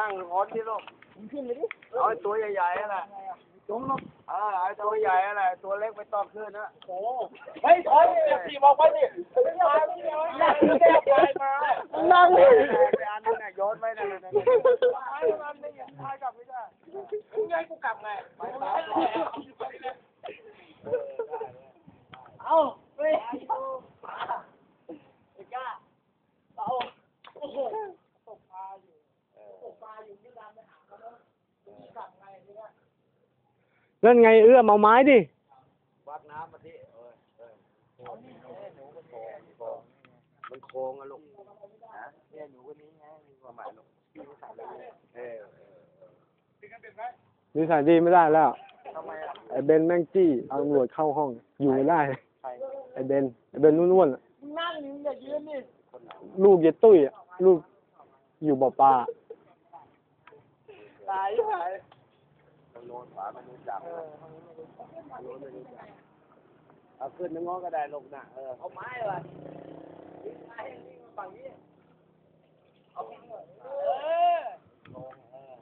นั่งร้อนที่ลูกมึงขึ้นไปดิเอาไอ้ตัวใหญ่ๆนั่นแหละจงลงเออไอ้ตัวใหญ่นั่นแหละตัวเล็กไม่ต้องขึ้นนะโอ้เฮ้ยถอยสี่บอกไปดิมาไม่ได้ไม่ได้ไปมานั่งไอ้อันนั้นน่ะโยนไว้นั่นน่ะไอ้มันไม่ยังพายกลับไม่ได้มึงไงกูกลับไงเอาเฮ้ยไอ้ก้าเอาโอ้โหตกปลาอยู่ตกปลาอยู่ที่ร้า นไปหาเขาแล้วกลับไงทีเนี้ยนั่นไงเอื้อมเอาไม้ดิวักน้ำมาที่เออเออมันโค้งอะลูกนะเนี่ยหนูคนนี้ไงมีความหมายลูกเออเออนิสัยดีไม่ได้แล้วทำไมอะไอ้เบนแม่งจี้เอาตำรวจเข้าห้อง อยู่ไม่ได้ใครไอ้เบนไอ้เบนนุ่นๆอะมึงนั่งนี่มึงอย่ายืนนี่ลูกเยตุ้ยอะลูกอยู่บ่อปลา ตายหายมันโดนฝามันโดนจับเอาขึ้นนึงง้อก็ได้ลูกนะเออเอาไม้ว่ะไม้ฝั่งนี้เอาเออโค้งเออ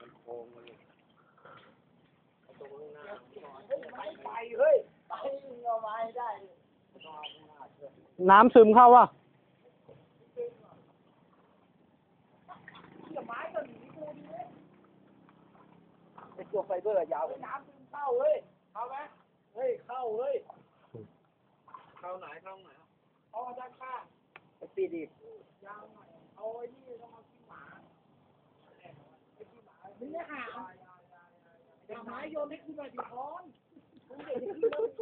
มันโค้งเลยไม่ไปเฮ้ยไปมึงเอาไม้ได้น้ำซึมเข้าวะ ไม้ก็หนีกูดิ ไอ้ตัวไฟเบอร์ยาวน้ำมึงเข้าเฮ้ยเข้าไหมเฮ้ยเข้าเฮ้ยเข้าไหนเข้าไหนเอามาด้านข้างไอ้ปีดียาวหน่อยเอาไอ้นี่ต้องเอาขี้หมามึงเนี่ยหาเอาไม้โยนให้ขึ้นมาดิพร้อนมึงเดี๋ยวขึ้น